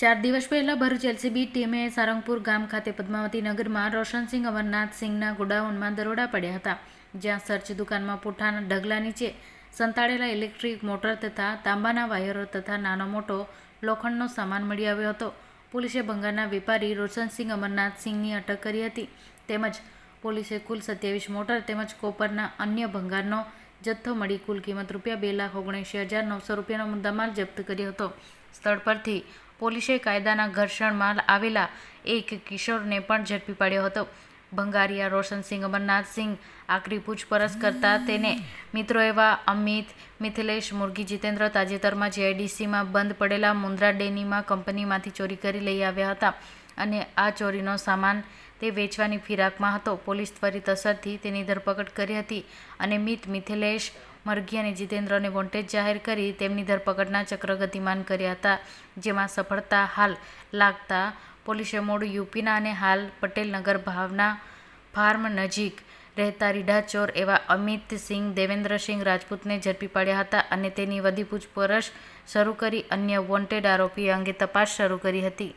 ચાર દિવસ પહેલા ભરૂચ એલસીબી ટીમે સારંગપુર ગામ ખાતે પદ્માવતી નગરમાં રોશનસિંહ અમરનાથ સિંહના ગોડાઉનમાં દરોડા પડ્યા હતા, જ્યાં સર્ચ દુકાનમાં પૂઠાના ઢગલા નીચે સંતાડેલા ઇલેક્ટ્રિક મોટર તથા તાંબાના વાયરો તથા નાનો મોટો લોખંડનો સામાન મળી આવ્યો હતો. પોલીસે ભંગારના વેપારી રોશનસિંહ અમરનાથ સિંહની અટક કરી હતી. તેમજ પોલીસે કુલ સત્યાવીસ મોટર તેમજ કોપરના અન્ય ભંગારનો જથ્થો મળી કુલ કિંમત રૂપિયા બે લાખ ઓગણએંશી હજાર નવસો રૂપિયાનો મુદ્દામાલ જપ્ત કર્યો હતો. સ્થળ પરથી પોલીસે કાયદાના ઘર્ષણમાં આવેલા એક કિશોરને પણ ઝડપી પાડ્યો હતો. ભંગારિયા રોશનસિંહ અમરનાથસિંહ આકરી પૂછપરછ કરતા તેને મિત્રો એવા અમિત, મિથિલેશ મુરગી, જીતેન્દ્ર તાજેતરમાં જીઆઈડીસીમાં બંધ પડેલા મુન્દ્રા ડેનીમાં કંપનીમાંથી ચોરી કરી લઈ આવ્યા હતા અને આ ચોરીનો સામાન તે વેચવાની ફિરાકમાં હતો. પોલીસ ત્વરિત અસરથી તેની ધરપકડ કરી હતી અને મિત મિથિલેશ મરઘી અને જીતેન્દ્રને વોન્ટેજ જાહેર કરી તેમની ધરપકડના ચક્ર ગતિમાન કર્યા હતા, જેમાં સફળતા હાલ લાગતા પોલીસે મૂળ યુપીના અને હાલ પટેલનગર ભાવના ફાર્મ નજીક રહેતા રીઢાચોર એવા અમિતસિંહ દેવેન્દ્રસિંહ રાજપૂતને ઝડપી પાડ્યા હતા અને તેની વધી પૂછપરછ શરૂ કરી અન્ય વોન્ટેડ આરોપી અંગે તપાસ શરૂ કરી હતી.